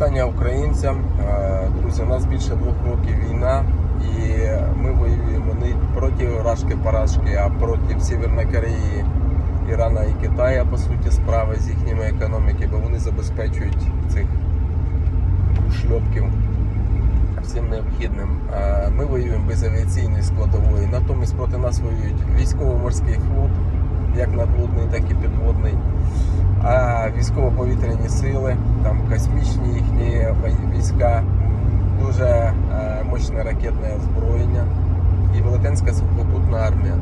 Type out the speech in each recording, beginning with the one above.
вітання українцям. Е, Друзі, у нас більше двох років війна, і ми воюємо не проти Рашки Парашки, а проти Северної Кореї, Ірана і Китаю, по суті, справи з їхніми економіки, бо вони забезпечують цих шльопків всім необхідним. Е, Ми воюємо без авіаційної складової. Натомість проти нас воюють військово-морський флот, як надводний, так і підводний. А військово-повітряні сили, там космічні їхні війська, дуже е, мощне ракетне озброєння і велетенська сухопутна армія.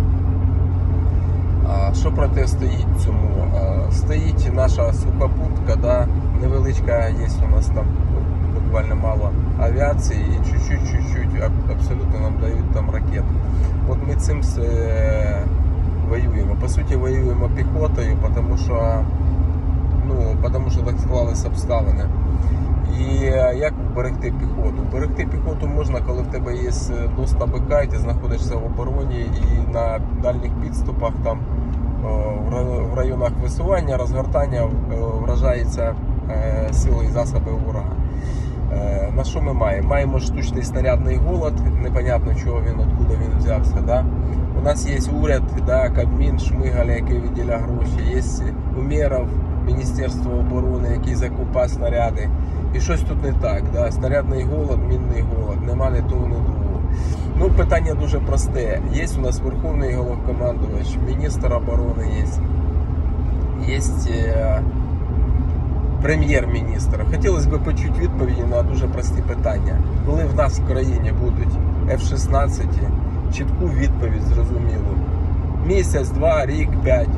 Що протистоїть цьому? Е, Стоїть наша сухопутка, да, невеличка є у нас там ну, буквально мало авіації і чуть-чуть, аб- абсолютно нам дають там ракет. От ми цим все воюємо. По суті, воюємо піхотою, тому що ну, тому що так склалися обставини. І е, як вберегти піхоту? Вберегти піхоту можна, коли в тебе є е, до 100 БК, і ти знаходишся в обороні і на дальніх підступах там в районах висування, розгортання е, вражається е, сили і засоби ворога. Е, На що ми маємо? Маємо штучний снарядний голод, непонятно чого він, откуда взявся. Да? У нас є уряд, да, Кабмін, Шмигаль, який виділя гроші, є Умєров, Міністерство оборони, який закупає снаряди. І щось тут не так. Да? Снарядний голод, мінний голод, нема ні того, ні другого. Ну, питання дуже просте. Є у нас Верховний головнокомандувач, міністр оборони є. Є е, прем'єр-міністр. Хотілося б почути відповіді на дуже прості питання. Коли в нас в країні будуть F-16, чітку відповідь зрозумілу. Місяць, два, рік, п'ять.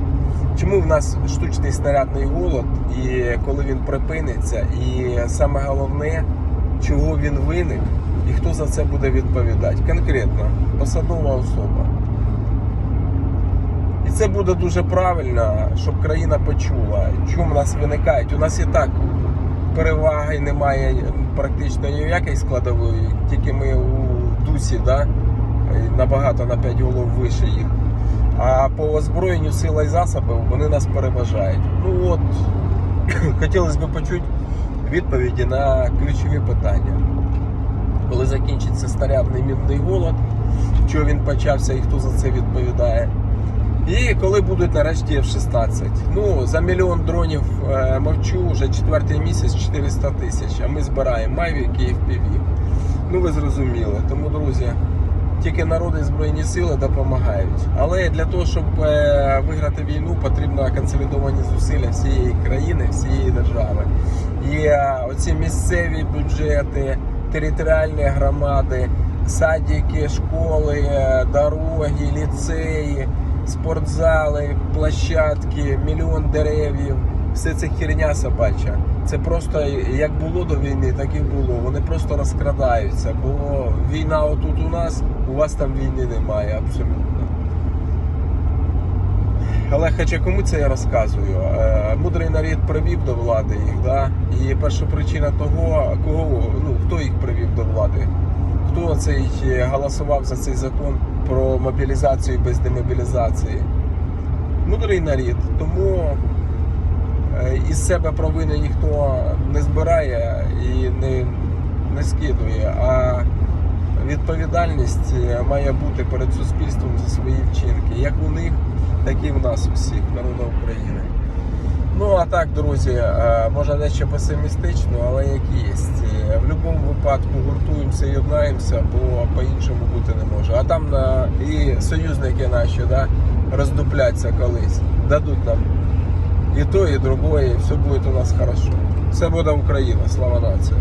Чому в нас штучний снарядний голод, і коли він припиниться, і саме головне, чого він виник, і хто за це буде відповідати? Конкретно, посадова особа. І це буде дуже правильно, щоб країна почула, чому в нас виникають. У нас і так переваги немає практично ніякої складової, тільки ми у дусі, да, набагато на 5 голов вище їх. А по озброєнню сила і засобів вони нас переважають. Ну от, хотілося б почути відповіді на ключові питання. Коли закінчиться снарядний мінний голод, що він почався і хто за це відповідає. І коли будуть нарешті F-16. Ну, за мільйон дронів е, мовчу, вже четвертий місяць 400 тисяч, а ми збираємо Mavic і FPV. Ну ви зрозуміли. Тому, друзі, тільки народи Збройні сили допомагають. Але для того, щоб е, виграти війну, потрібно консолідовані зусилля всієї країни, всієї держави. І е, оці місцеві бюджети, територіальні громади, садики, школи, е, дороги, ліцеї, спортзали, площадки, мільйон деревів. Все це херня собача. Це просто як було до війни, так і було. Вони просто розкрадаються. Бо війна отут у нас, у вас там війни немає абсолютно. Але хоча кому це я розказую? Е, Мудрий нарід привів до влади їх, да? і перша причина того, кого, ну, хто їх привів до влади, хто цей е, голосував за цей закон про мобілізацію без демобілізації. Мудрий нарід. Тому із себе провини ніхто не збирає і не, не скидує, а відповідальність е, має бути перед суспільством за свої вчинки, як у них, так і в нас усіх, народу України. Ну а так, друзі, е, може дещо песимістично, але як є. Е, В будь-якому випадку гуртуємося і єднаємося, бо по-іншому бути не може. А там е, і союзники наші да, роздупляться колись, дадуть нам і то, і другое, і все буде у нас хорошо. Все буде Україна, слава нації.